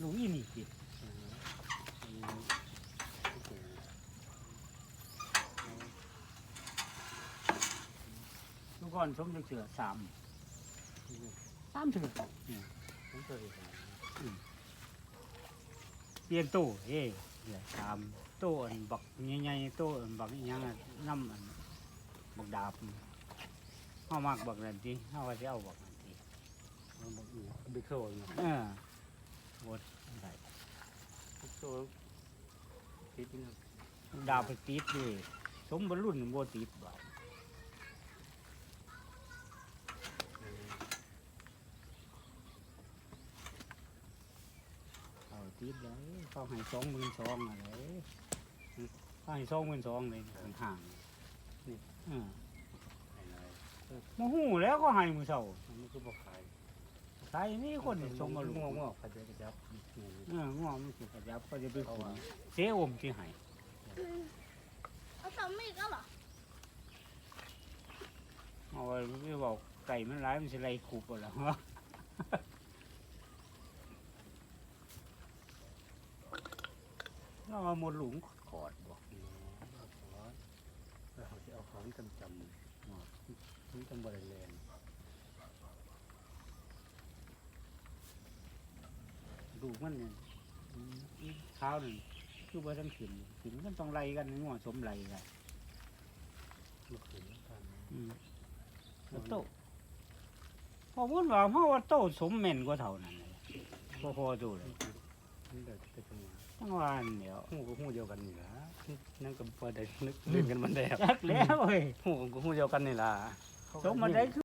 ลูกอีนี่อนนี้โอเคนสมจักเสือสามสามเถื่อเปลี่ยนตู้เอ้เหลือสามตู้อันบักใหญ่ๆตู้อันบักยังน้ำอันบักดาบเฮามากบักนั่นติเฮาว่าสิเอาบักนั่นติมันบอกอีกบิ๊กโซ่เนาะเออ วดได้บิ๊กโซ่ติดนี่ดาบไปติดเลยสมบรรลุนบ่ติดบ่เขาติดเลยเขาให้สองหมื่นสองอะไรเขาให้สองหมื่นสองเลยห่างๆนี่เออไหนมาหูแล้วก็ให้มือเศร้าๆอันนี้คือบอก ขายใส่นี่คนที่ส่งมาลูกงงงเขาจะกระจับนี่เออง่วงมันสุกระยับก็จะไปขุนเสอมที่ให้เอาสองมีดก็เหรอเอาไว้ไม่บอกไก่มันร้ายมันสิไรคูปแล้วฮะเราเอาหมดหลุมกอดบอกเอาขอแล้วเขาจะเอาของจำจำนี่ต้องบริเลน ดูมันเนี่ยเท้าหนึ่งคือว่าทั้งขืนขืนมันต้องไล่กันง่วงสมไล่กันลูกขืนกันอืมแล้วโตพอพูดว่าเพราะว่าโตสมเม่นกว่าเท่านั้นเลยพอพอดูเลยนี่เดี๋ยวจะไปทำงานทั้งวันเดียวหูก็หูเดียวกันนี่แหละนั่นก็พอได้นึกเล่นกันมันได้จักแล้วเว้ยหูก็หูเดียวกันนี่ล่ะสมมาได้